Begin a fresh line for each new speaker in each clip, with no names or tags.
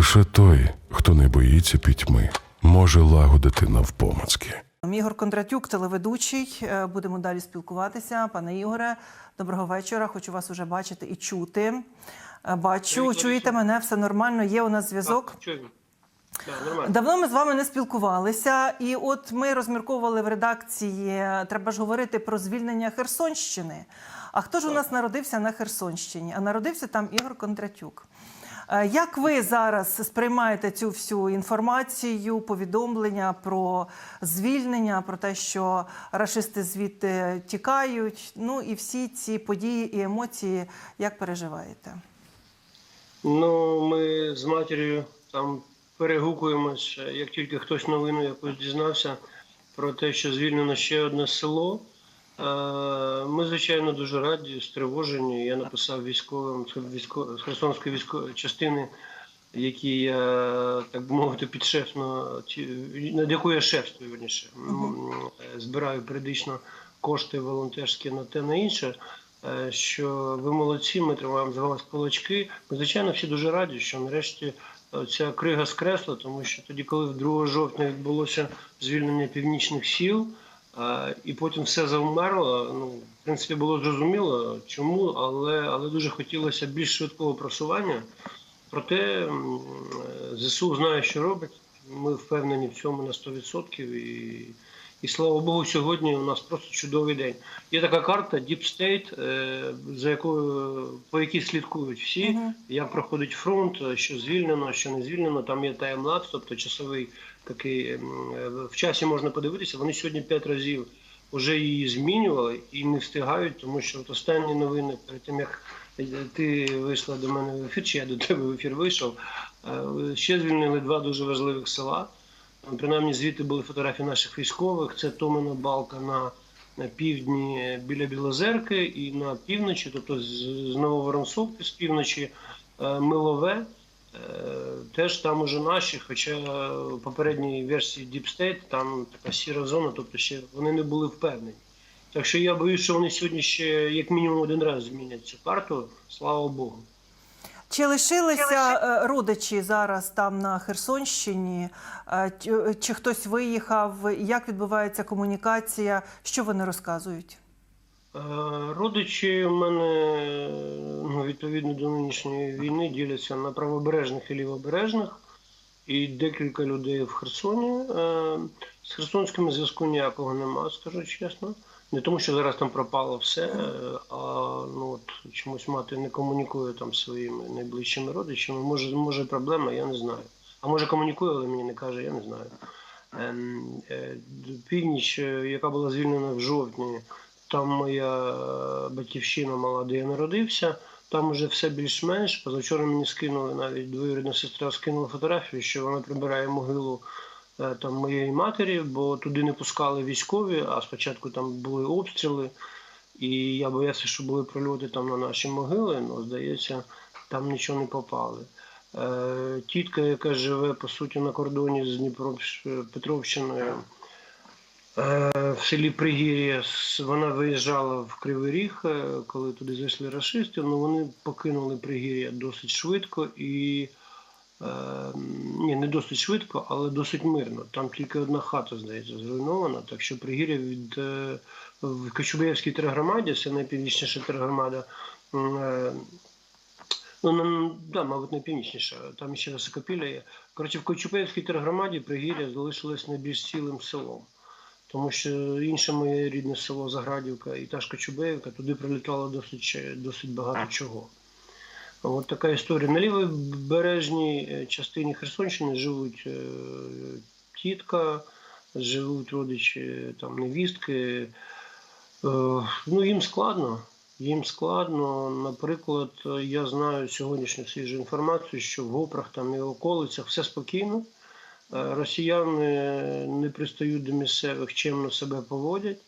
Лише той, хто не боїться пітьми, може лагодити навпомацки.
Ігор Кондратюк, телеведучий. Е, Будемо далі спілкуватися. Пане Ігоре, доброго вечора. Хочу вас уже бачити і чути. Е, Бачу,
Привіт,
чуєте мене, все нормально. Є у нас зв'язок.
Так, нормально.
Давно ми з вами не спілкувалися, і от ми розмірковували в редакції. Треба ж говорити про звільнення Херсонщини. А хто ж у нас народився на Херсонщині? А народився там Ігор Кондратюк. Е, Як ви зараз сприймаєте цю всю інформацію, повідомлення про звільнення, про те, що рашисти звідти тікають? Ну і всі ці події і емоції, як переживаєте?
Ну, ми з матір'ю там перегукуємось, як тільки хтось новину якусь дізнався про те, що звільнено ще одне село. Ми, звичайно, дуже раді, стривожені. Я написав військовим з військо- з Херсонської військової частини, які я, так би мовити, підшефно, над якою я шефствую, верніше, е, збираю періодично кошти волонтерські на те на інше. е, Що ви молодці, ми тримаємо за вас кулачки. Ми, звичайно, всі дуже раді, що нарешті е, ця крига скресла, тому що тоді, коли 2 жовтня відбулося звільнення північних сіл, і потім все завмерло. Ну, в принципі, було зрозуміло, чому, але, але дуже хотілося більш швидкого просування. Проте е, ЗСУ знає, що робить. Ми впевнені в цьому на 100%. І, і слава Богу, сьогодні у нас просто чудовий день. Є така карта Deep State, е, за якою по якій слідкують всі, як проходить фронт, що звільнено, що не звільнено. Там є таймлапс, тобто часовий такий е, в часі можна подивитися. Вони сьогодні п'ять разів вже її змінювали і не встигають, тому що от останні новини перед тим як ти вийшла до мене в ефір, чи я до тебе в ефір вийшов. е, Ще звільнили два дуже важливих села. Принаймні звідти були фотографії наших військових. Це Томина Балка на, на півдні біля Білозерки і на півночі, тобто з, Нововоронцовки, з півночі е, Милове. Е, Теж там уже наші, хоча в попередній версії Deep State там така сіра зона, тобто ще вони не були впевнені. Так що я боюсь, що вони сьогодні ще як мінімум один раз змінять цю карту, слава Богу.
Чи лишилися е, родичі зараз там на Херсонщині? Е, Чи хтось виїхав? Як відбувається комунікація? Що вони розказують?
Е, Родичі в мене ну, відповідно до нинішньої війни діляться на правобережних і лівобережних, і декілька людей в Херсоні. Е, З херсонським зв'язку ніякого нема, скажу чесно. Не тому, що зараз там пропало все, е, а ну от чомусь мати не комунікує там своїми найближчими родичами. Може, може проблема, я не знаю. А може комунікує, але мені не каже, я не знаю. Ем, Північ, яка була звільнена в жовтні, там моя е, батьківщина мала, де я народився. Там уже все більш-менш. Позавчора мені скинули навіть двоюрідна сестра скинула фотографію, що вона прибирає могилу е, там моєї матері, бо туди не пускали військові, а спочатку там були обстріли. І я боявся, що були прильоти там на наші могили, але здається, там нічого не попали. Е, Тітка, яка живе по суті на кордоні з Дніпропетровщиною, в селі Пригір'я вона виїжджала в Кривий Ріг, е, коли туди зайшли рашисти. Ну вони покинули Пригір'я досить швидко і е, ні, не досить швидко, але досить мирно. Там тільки одна хата, здається, зруйнована. Так що Пригір'я від е, в Кочубеївській тергромаді, це найпівнічніша тергромада. е, Ну, да, мабуть, найпівнічніша, там ще високопілля є. Коротше, в Кочубеївській тергромаді Пригір'я залишилось найбільш цілим селом. Тому що інше моє рідне село Заградівка і та ж Кочубеївка, туди прилітало досить, досить багато чого. От така історія. На лівобережній е, частині Херсонщини живуть е, тітка, живуть родичі там, невістки. Е, Ну, їм складно. Їм складно. Наприклад, я знаю сьогоднішню свіжу інформацію, що в Гопрах там і околицях все спокійно. Е, Росіяни не пристають до місцевих, чимно себе поводять,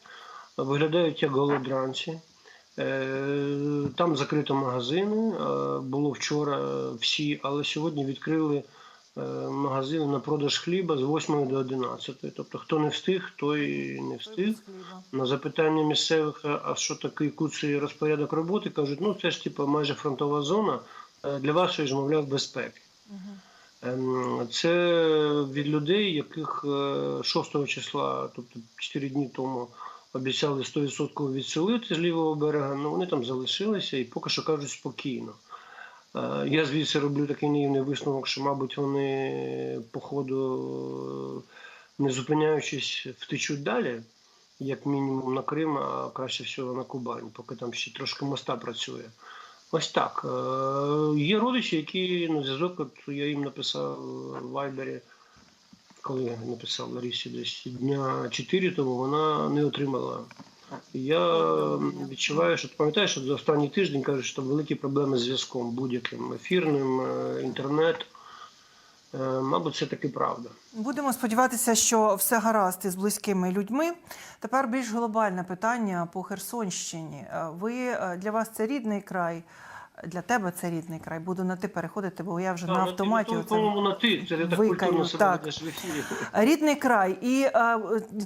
виглядають як голодранці. Е, Там закрито магазини. е, Було вчора всі, але сьогодні відкрили е, магазини на продаж хліба з 8 до 11. Тобто, хто не встиг, той не встиг. На запитання місцевих, а що такий куций розпорядок роботи, кажуть, ну це ж типу майже фронтова зона е, для вашої ж, мовляв, безпеки. Ем, Це від людей, яких е, 6 числа, тобто 4 дні тому, обіцяли 100% відселити з лівого берега. Ну вони там залишилися і поки що кажуть спокійно. Е, Я звідси роблю такий наївний висновок, що, мабуть, вони по ходу, е, не зупиняючись, втечуть далі, як мінімум на Крим, а краще всього на Кубань, поки там ще трошки моста працює. Ось так. Е, Є родичі, які на зв'язок, от я їм написав в Вайбері, коли я написав Ларісі десь дня 4 тому, вона не отримала. Я відчуваю, що пам'ятаєш, що за останній тиждень кажуть, що там великі проблеми з зв'язком будь-яким ефірним, інтернетом. інтернет. Е, Мабуть, це таки правда.
Будемо сподіватися, що все гаразд із близькими людьми. Тепер більш глобальне питання по Херсонщині. Е, Ви е, для вас це рідний край. Для тебе це рідний край. Буду на ти переходити, бо я вже на автоматі.
Та,
оце
на ти. Це ти
викаю, так. Рідний край. І е,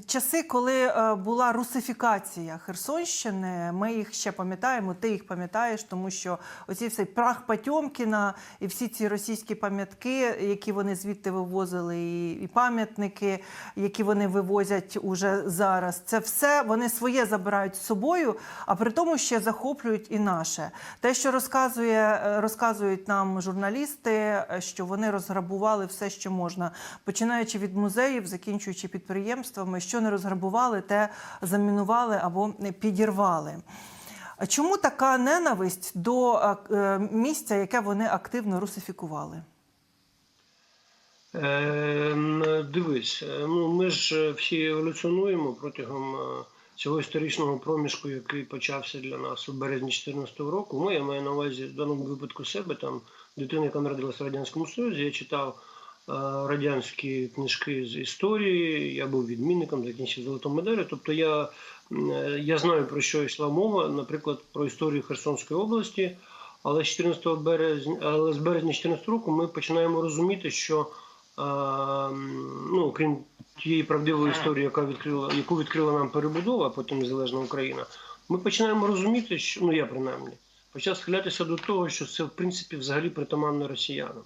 часи, коли е, була русифікація Херсонщини, ми їх ще пам'ятаємо, ти їх пам'ятаєш, тому що оці всі прах Патьомкіна і всі ці російські пам'ятки, які вони звідти вивозили, і, і пам'ятники, які вони вивозять уже зараз, це все вони своє забирають з собою, а при тому ще захоплюють і наше. Те, що розказує, е, розказують нам журналісти, е, що вони розграбували все, що можна, починаючи від музеїв, закінчуючи підприємствами, що не розграбували, те замінували або підірвали. А Чому така ненависть до е, місця, яке вони активно русифікували?
Ем, Дивись, е, ну ми ж всі еволюціонуємо протягом цього історичного проміжку, який почався для нас у березні 2014 року. Ми, я маю на увазі в даному випадку себе, там дитина, яка народилася в Радянському Союзі, я читав е, радянські книжки з історії, я був відмінником, закінчив золоту медалю. Тобто я, е, я знаю про що йшла мова, наприклад, про історію Херсонської області. Але з 14 березня, але з березня 2014 року ми починаємо розуміти, що ну, крім тієї правдивої історії, яка відкрила, яку відкрила нам перебудова, а потім незалежна Україна, ми починаємо розуміти, що ну я принаймні почав схилятися до того, що це в принципі взагалі притаманно росіянам.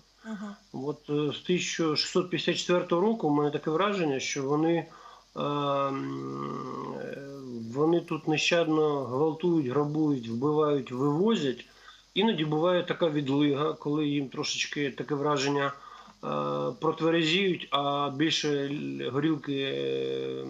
От е, з 1654 року у мене таке враження, що вони, е, е, вони тут нещадно гвалтують, грабують, вбивають, вивозять. Іноді буває така відлига, коли їм трошечки таке враження протверезіють, а більше горілки е,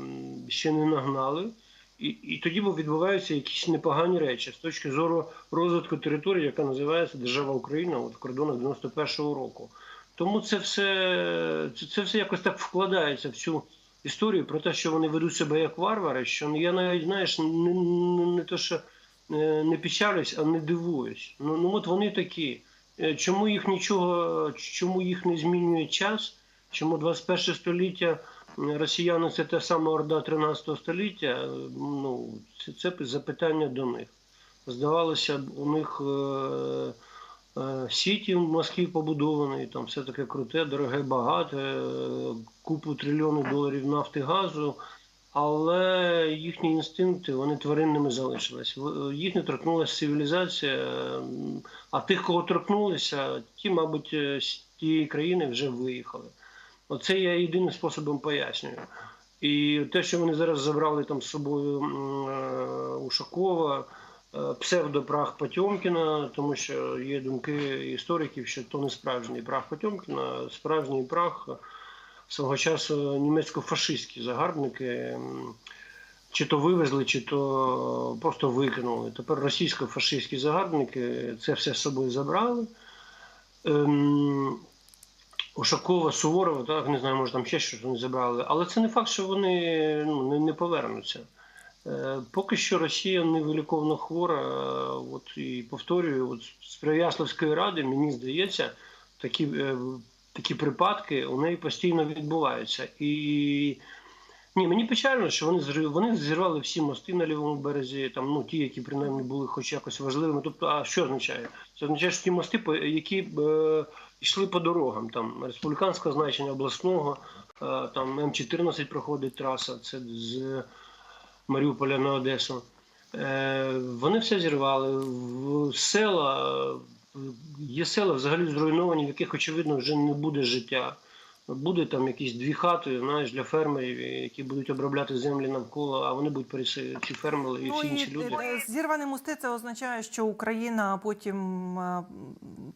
ще не нагнали. І, і тоді відбуваються якісь непогані речі з точки зору розвитку території, яка називається Держава Україна от в кордонах 91-го року. Тому це все, це, це все якось так вкладається в цю історію про те, що вони ведуть себе як варвари, що я навіть знаєш, не, не, не то, що е, не печалюсь, а не дивуюсь. Ну, ну от вони такі. Е, Чому їх нічого, чому їх не змінює час? Чому 21 століття росіяни це та сама орда 13 століття? Е, Ну, це, це запитання до них. Здавалося у них е, е, сіті в Москві побудований, там все таке круте, дороге, багате, е, купу трильйонів доларів нафти газу. Але їхні інстинкти вони тваринними залишились. Їх не торкнулася цивілізація. А тих, кого торкнулися, ті, мабуть, е, з тієї країни вже виїхали. Оце я єдиним способом пояснюю. І те, що вони зараз забрали там з собою е, Ушакова, е, псевдопрах Потьомкіна, тому що є думки істориків, що то не справжній прах Потьомкіна, справжній прах свого часу німецько-фашистські загарбники. Чи то вивезли, чи то просто викинули. Тепер російсько-фашистські загарбники це все з собою забрали. Ем, Ушакова, Суворова, так, не знаю, може там ще щось вони забрали. Але це не факт, що вони ну, не, повернуться. Е, поки що Росія невиліковно хвора. Е, От і повторюю, от з Переяславської ради, мені здається, такі, е, такі припадки у неї постійно відбуваються. І ні, мені печально, що вони вони зірвали всі мости на лівому березі, там ну ті, які принаймні були хоч якось важливими. Тобто, а що означає? Це означає, що ті мости, які е, йшли по дорогам, там республіканського значення, обласного, е, там М14 проходить траса, це з Маріуполя на Одесу. Е, вони все зірвали. В села, є села взагалі зруйновані, в яких, очевидно, вже не буде життя. Буде там якісь дві хати, знаєш, для фермерів, які будуть обробляти землі навколо, а вони будуть переселити ці фермери і
Ну
всі
і
інші люди.
е, зірвані мости це означає, що Україна потім е,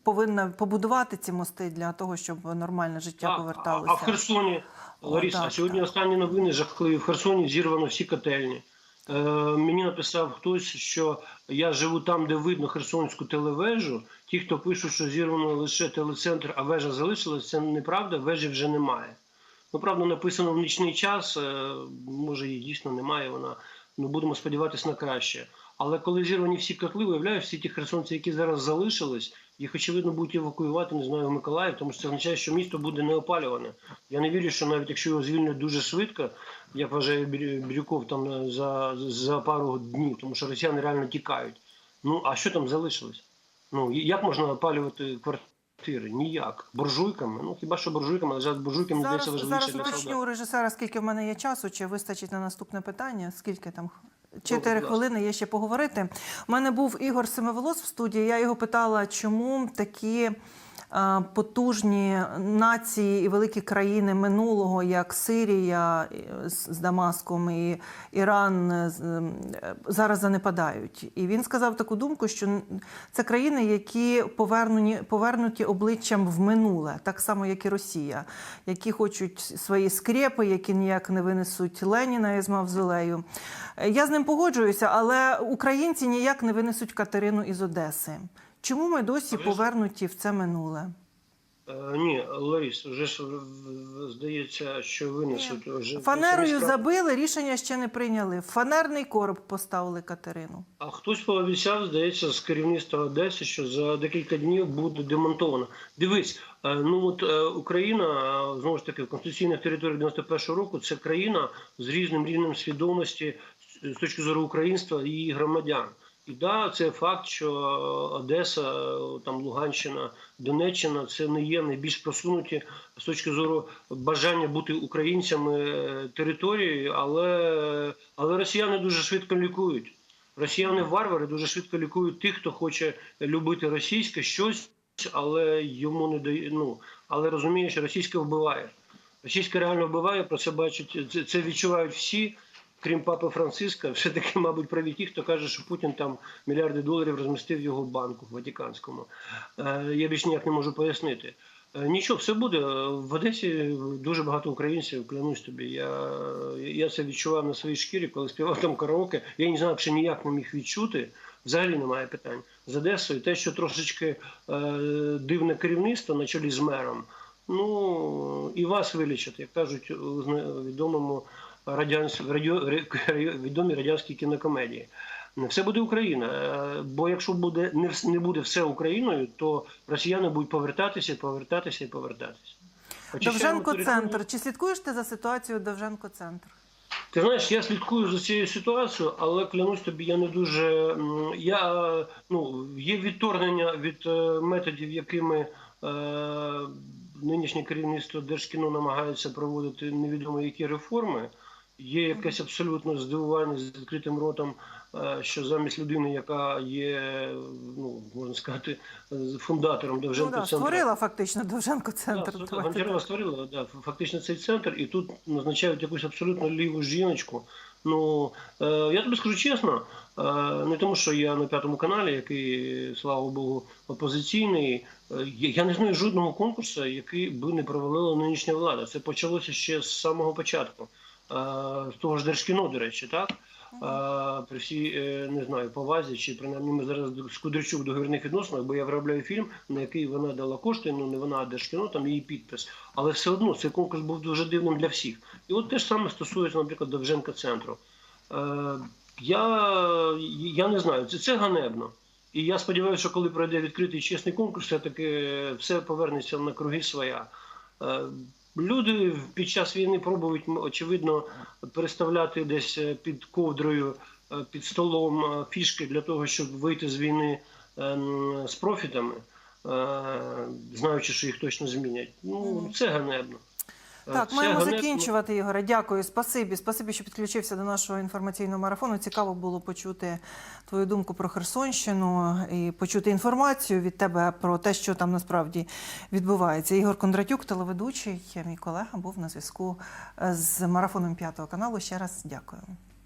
повинна побудувати ці мости для того, щоб нормальне життя
Так,
поверталося.
А, в Херсоні,
так,
сьогодні
так.
останні новини жахливі. В Херсоні зірвано всі котельні. Е, мені написав хтось, що я живу там, де видно Херсонську телевежу. Ті, хто пишуть, що зірвано лише телецентр, а вежа залишилась, це неправда, вежі вже немає. Ну, правда, написано в нічний час, е, може її дійсно немає, вона, ну будемо сподіватися на краще. Але коли зірвані всі котли, виявляєш, всі ті херсонці, які зараз залишились, їх очевидно будуть евакуювати, не знаю, в Миколаїв, тому що це означає, що місто буде не опалюване. Я не вірю, що навіть якщо його звільнять дуже швидко, як вважає Бірю- Бірюков там е, за, за пару днів, тому що росіяни реально тікають. Ну а що там залишилось? Ну як можна опалювати квартири? Ніяк. Буржуйками? Ну хіба що буржуйками, але зараз буржуйками здається важливіше
зараз уточню у режисера, скільки в мене є часу, чи вистачить на наступне питання. Скільки там? Чотири хвилини є ще поговорити. У мене був Ігор Семиволос в студії. Я його питала, чому такі потужні нації і великі країни минулого, як Сирія е, з Дамаском і Іран, е, е, зараз занепадають. І він сказав таку думку, що це країни, які повернені, повернуті обличчям в минуле, так само, як і Росія, які хочуть свої скрепи, які ніяк не винесуть Леніна із мавзолею. Е, Я з ним погоджуюся, але українці ніяк не винесуть Катерину із Одеси. Чому ми досі
ж-
повернуті в це минуле?
Е, ні, Ларіс, вже ж здається, що винесуть вже
Фанерою забили, рішення ще не прийняли. Фанерний короб поставили Катерину.
А хтось пообіцяв, здається, з керівництва Одеси, що за декілька днів буде демонтовано. Дивись, е, ну от е, Україна е, знову ж таки в конституційних територіях 91-го року це країна з різним рівнем свідомості з точки зору українства і її громадян. Да, це факт, що Одеса, е, там Луганщина, Донеччина це не є найбільш просунуті з точки зору бажання бути українцями е, території, але, але росіяни дуже швидко лікують. Росіяни-варвари дуже швидко лікують тих, хто хоче любити російське щось, але йому не дає. Ну але розуміє, що російське вбиває. Російське реально вбиває, про це бачать, це, це відчувають всі, крім папи Франциска. Все таки, мабуть, праві ті, хто каже, що Путін там мільярди доларів розмістив в його банку в Ватиканському. Е, я більш ніяк не можу пояснити. Е, Нічого, все буде. В Одесі дуже багато українців, клянусь тобі. Я, я це відчував на своїй шкірі, коли співав там караоке. Я не знаю, чи ніяк не міг відчути. Взагалі немає питань з Одесою. Те, що трошечки е, дивне керівництво на чолі з мером. Ну і вас вилічать, як кажуть у відомому радянсь... відомій радянській кінокомедії. Все буде Україна. Е, Бо якщо буде не, не буде все Україною, то росіяни будуть повертатися, повертатися і повертатися.
Довженко центр. Чи слідкуєш ти за ситуацією Довженко центр?
Ти знаєш, я слідкую за цією ситуацією, але клянусь тобі, я не дуже. Я ну є відторгнення від е, методів, якими е, нинішнє керівництво Держкіно намагається проводити невідомо які реформи. Є якесь абсолютно здивування з відкритим ротом, е, що замість людини, яка є, ну можна сказати, фундатором
Ну, да, створила фактично Довженко центр. Давайте
Гончарова створила да, фактично цей центр, і тут назначають якусь абсолютно ліву жіночку. Ну е, я тобі скажу чесно, е, не тому, що я на п'ятому каналі, який, слава Богу, опозиційний. я не знаю жодного конкурсу, який би не провалила нинішня влада. Це почалося ще з самого початку. Е, з того ж Держкіно, до речі, так? А, при всій е, не знаю повазі, чи принаймні ми зараз з Кудрячук в договірних відносинах, бо я виробляю фільм, на який вона дала кошти. Ну не вона, а Держкіно, там її підпис. Але все одно цей конкурс був дуже дивним для всіх. І от те ж саме стосується, наприклад, Довженка центру. Е, я, я не знаю, це, це ганебно. І я сподіваюся, що коли пройде відкритий чесний конкурс, все-таки все повернеться на круги своя. Люди під час війни пробують, очевидно, переставляти десь е, під ковдрою, е, під столом е, фішки для того, щоб вийти з війни ем, з профітами, знаючи, що їх точно змінять. Ну, це ганебно.
Так,
Ще
маємо закінчувати, Ігоре. Дякую, спасибі. Спасибі, що підключився до нашого інформаційного марафону. Цікаво було почути твою думку про Херсонщину і почути інформацію від тебе про те, що там насправді відбувається. Ігор Кондратюк, телеведучий, мій колега, був на зв'язку з марафоном п'ятого каналу. Ще раз дякую.